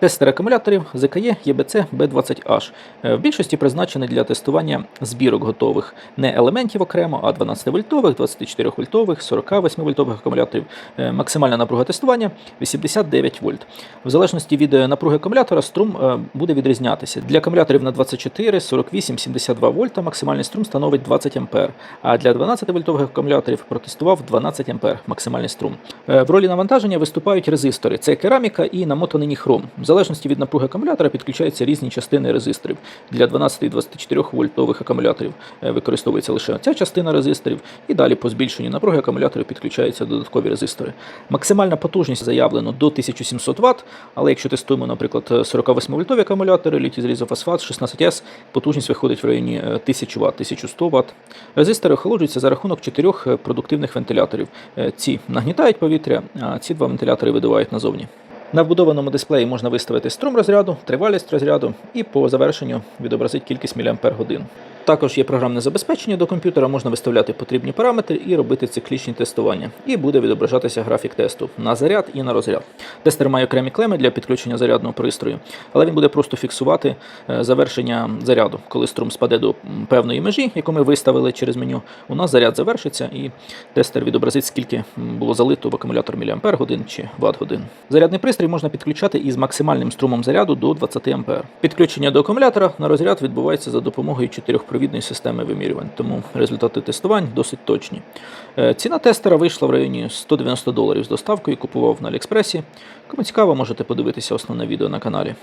Тестер акумуляторів ЗКЄ ЄБЦ B20H. Е, В більшості призначений для тестування збірок готових не елементів окремо, а 12-вольтових, 24-вольтових, 48-вольтових акумуляторів. Е, Максимальна напруга тестування 89 вольт. В залежності від е, напруги акумулятора струм е, буде відрізнятися. Для акумуляторів на 24, 48, 72 вольта максимальний струм становить 20 ампер, а для 12-вольтових акумуляторів протестував 12 ампер максимальний струм. В ролі навантаження виступають резистори. Це кераміка і намотаний ніхром. Залежності від напруги акумулятора підключаються різні частини резисторів. Для 12 і 24 вольтових акумуляторів е, використовується лише ця частина резисторів, і далі по збільшенню напруги акумуляторів підключаються додаткові резистори. Максимальна потужність заявлено до 1700 Вт, але якщо тестуємо, наприклад, 48-вольтові акумулятори, літій залізофосфат 16С, потужність виходить в районі е, 1000 Вт, 1100 Вт. Резистори охолоджуються за рахунок чотирьох е, продуктивних вентиляторів. Е, Ці нагнітають повітря, а ці два вентилятори видувають назовні. На вбудованому дисплеї можна виставити струм розряду, тривалість розряду і по завершенню відобразить кількість мАч. Також є програмне забезпечення до комп'ютера, можна виставляти потрібні параметри і робити циклічні тестування. І буде відображатися графік тесту на заряд і на розряд. Тестер має окремі клеми для підключення зарядного пристрою, але він буде просто фіксувати е, завершення заряду. Коли струм спаде до певної межі, яку ми виставили через меню, у нас заряд завершиться і тестер відобразить, скільки було залито в акумулятор мАч чи Вт годин. Зарядний пристрій можна підключати із максимальним струмом заряду до 20 А. Підключення до акумулятора на розряд відбувається за допомогою чотирьохпровідної системи вимірювань, тому результати тестувань досить точні. Е, Ціна тестера вийшла в районі 190 доларів з доставкою, купував на Аліекспресі. Кому цікаво, можете подивитися основне відео на каналі.